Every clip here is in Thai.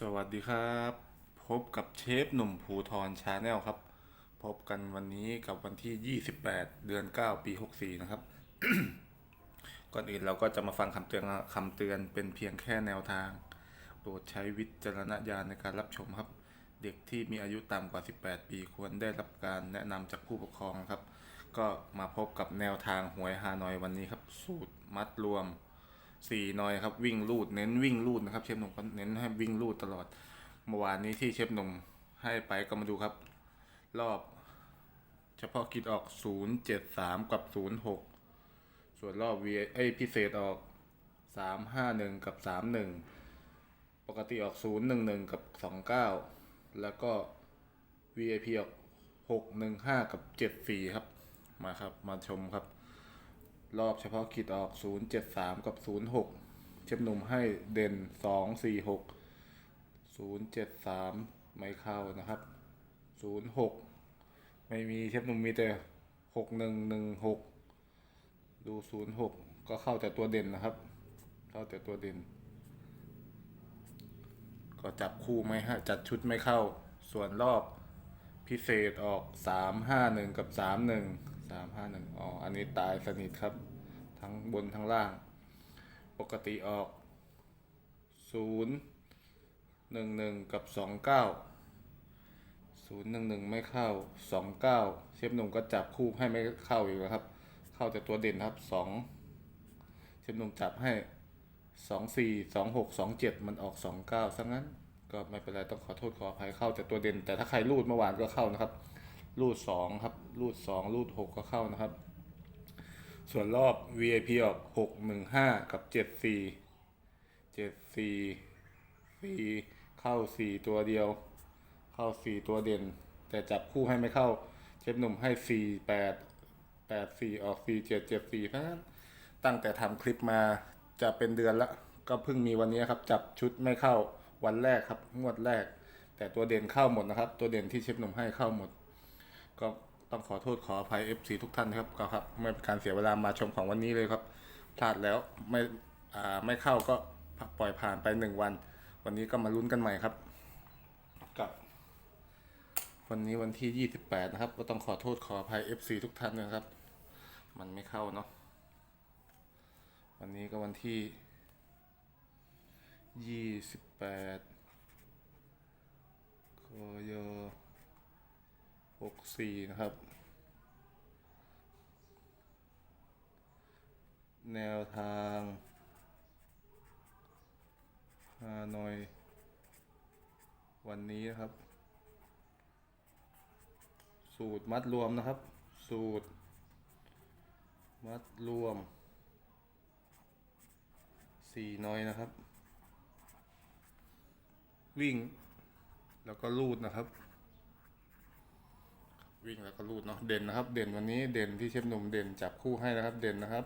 สวัสดีครับ พบกับเชฟหนุ่มภูทรชาแนลครับ พบกันวันนี้กับวันที่ 28 เดือน 9 ปี 64 นะครับ ก่อนอื่นเราก็จะมาฟังคำเตือนคำเตือนเป็นเพียงแค่แนวทาง โปรดใช้วิจารณญาณในการรับชมครับ เด็กที่มีอายุต่ำกว่า 18 ปีควรได้รับการแนะนำจากผู้ปกครองครับ ก็มาพบกับแนวทางหวยฮานอยวันนี้ครับ สูตรมัดรวม สี่นอยครับวิ่งลูดเน้นวิ่งลูดนะครับเชฟหนุ่มก็เน้นให้วิ่งลูดตลอดเมื่อวานนี้ที่เชฟหนุ่มให้ไปก็มาดูครับ รอบ เฉพาะกิจออก073กับ06ส่วนรอบ V เอ้ยพิเศษออก351กับ31ปกติออก011กับ29แล้วก็ VIP ออก615กับ74ครับมาครับ มาชมครับ รอบเฉพาะกิจออก 073 กับ 06 เชฟหนุ่มให้เด่น 246 073 ไม่เข้านะครับ 06 ไม่มีเชฟหนุ่มมีแต่ 6116 ดู 06 ก็เข้าแต่ตัวเด่นนะครับ เข้าแต่ตัวเด่น ก็จับคู่ไม่ให้จัดชุดไม่เข้า ส่วนรอบพิเศษออก 351 กับ 31 351อ๋อ อันนี้ตายสนิทครับ ทั้งบนทั้งล่าง ปกติออก0 11กับ29 011ไม่เข้า29เก้าเชฟหนุ่มก็จับคู่ให้ไม่เข้าอีกแล้วครับ เข้าแต่ตัวเด่นครับ2เชฟหนุ่มจับให้สองสี่สองหกสองเจ็ดมันออกสองเก้าซะงั้น ก็ไม่เป็นไรต้องขอโทษขออภัยเข้าแต่ตัวเด่น แต่ถ้าใครรูดเมื่อวานก็เข้านะครับ รูดสองครับรูดสองรูดหกก็เข้านะครับ ส่วนรอบ VIP ออกหกหนึ่งห้ากับเจ็ดสี่เจ็ดสี่สี่เข้าสี่ตัวเดียว เข้าสี่ตัวเด่น แต่จับคู่ให้ไม่เข้า เชฟหนุ่มให้สี่แปดแปดสี่ออกสี่เจ็ดเจ็ดสี่เพราะนั้นตั้งแต่ทำคลิปมาจะเป็นเดือนละก็เพิ่งมีวันนี้ครับ จับชุดไม่เข้าวันแรกครับงวดแรก แต่ตัวเด่นเข้าหมดนะครับ ตัวเด่นที่เชฟหนุ่มให้เข้าหมด ก็ต้องขอโทษขออภัย FC ทุกท่านนะครับก็ครับไม่เป็นการเสียเวลามาชมของวันนี้เลยครับพลาดแล้วไม่อ่าไม่เข้าก็ปล่อยผ่านไปหนึ่งวัน วันนี้ก็มาลุ้นกันใหม่ครับกับ วันนี้วันที่ 28 นะครับ ก็ต้องขอโทษขออภัย FC ทุกท่านนะครับ มันไม่เข้าเนาะวันนี้ก็วันที่ 28กย 64นะครับ แนวทางฮานอย วันนี้นะครับ สูตรมัดรวมนะครับ สูตร มัดรวมสี่น้อยนะครับ วิ่ง แล้วก็ลูดนะครับ วิ่งแล้วก็ลูดเนาะเด่นนะครับ เด่นวันนี้เด่นที่เชฟหนุ่มเด่นจับคู่ให้นะครับ เด่นนะครับ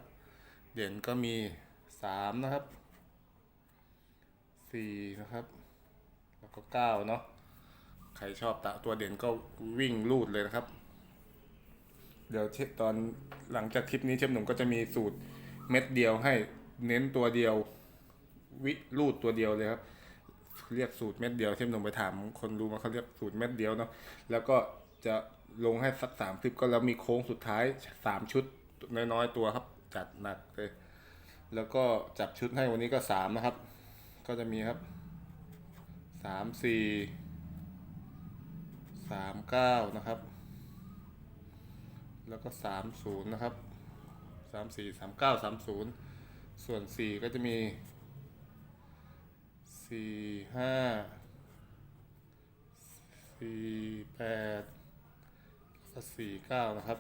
เด่นก็มีสามนะครับสี่นะครับ แล้วก็เก้าเนาะใครชอบตะตัวเด่นก็วิ่งลูดเลยนะครับ เดี๋ยวเชฟตอนหลังจากคลิปนี้เชฟหนุ่มก็จะมีสูตรเม็ดเดียวให้เน้นตัวเดียววิลูดตัวเดียวเลยครับเรียกสูตรเม็ดเดียวเชฟหนุ่มไปถามคนรู้มาเขาเรียกสูตรเม็ดเดียวเนาะแล้วก็ จะลงให้สักสามคลิปก็แล้วมีโค้งสุดท้ายสามชุดน้อยๆตัวครับ จัดหนักเลยแล้วก็จับชุดให้วันนี้ก็สามนะครับ ก็จะมีครับสามสี่สามเก้านะครับ แล้วก็สามศูนย์นะครับสามสี่สามเก้าสามศูนย์ส่วนสี่ก็จะมีสี่ห้าสี่แปด ก็สี่เก้านะครับ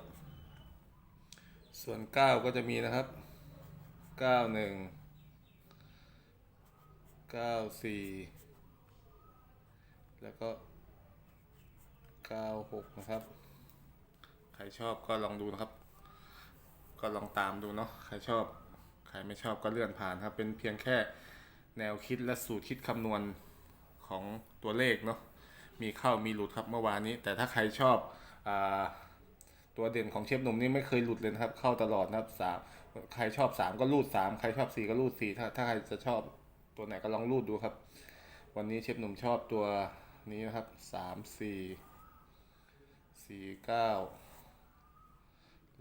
ส่วนเก้าก็จะมีนะครับเก้าหนึ่งเก้าสี่แล้วก็เก้าหกนะครับ ใครชอบก็ลองดูนะครับ ก็ลองตามดูเนาะใครชอบ ใครไม่ชอบก็เลื่อนผ่านครับ เป็นเพียงแค่แนวคิดและสูตรคิดคำนวณของตัวเลขเนาะมีเข้ามีหลุดครับเมื่อวานนี้ แต่ถ้าใครชอบ ตัวเด่นของเชฟหนุ่มนี่ไม่เคยหลุดเลยนะครับ เข้าตลอดนะครับสามใครชอบสามก็รูดสามใครชอบสี่ก็รูดสี่ถ้าถ้าใครจะชอบตัวไหนก็ลองรูดดูครับ วันนี้เชฟหนุ่มชอบตัวนี้นะครับสามสี่สี่เก้า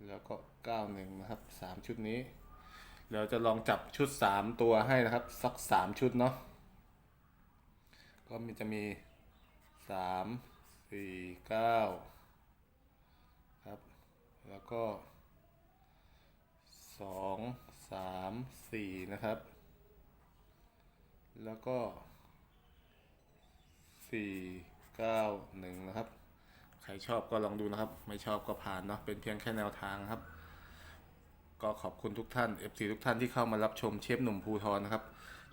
แล้วก็เก้าหนึ่งนะครับสามชุดนี้เดี๋ยวจะลองจับชุดสามตัวให้นะครับ สักสามชุดเนาะก็มีจะมีสามสี่เก้า แล้วก็สองสามสี่นะครับ แล้วก็สี่เก้าหนึ่งนะครับ ใครชอบก็ลองดูนะครับ ไม่ชอบก็ผ่านเนาะเป็นเพียงแค่แนวทางครับ ก็ขอบคุณทุกท่าน FC ทุกท่านที่เข้ามารับชมเชฟหนุ่มภูทรนะครับ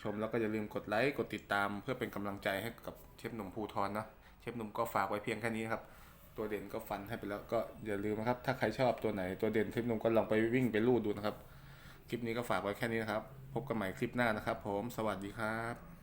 ชมแล้วก็อย่าลืมกดไลค์กดติดตาม เพื่อเป็นกำลังใจให้กับเชฟหนุ่มภูทรนะเชฟหนุ่มก็ฝากไว้เพียงแค่นี้ครับ ตัวเด่นก็ฟันให้ไปแล้วก็อย่าลืมนะครับ ถ้าใครชอบตัวไหนตัวเด่นเชฟหนุ่มก็ลองไปวิ่งไปลู่ดูนะครับ คลิปนี้ก็ฝากไว้แค่นี้นะครับ พบกันใหม่คลิปหน้านะครับ ผม สวัสดีครับ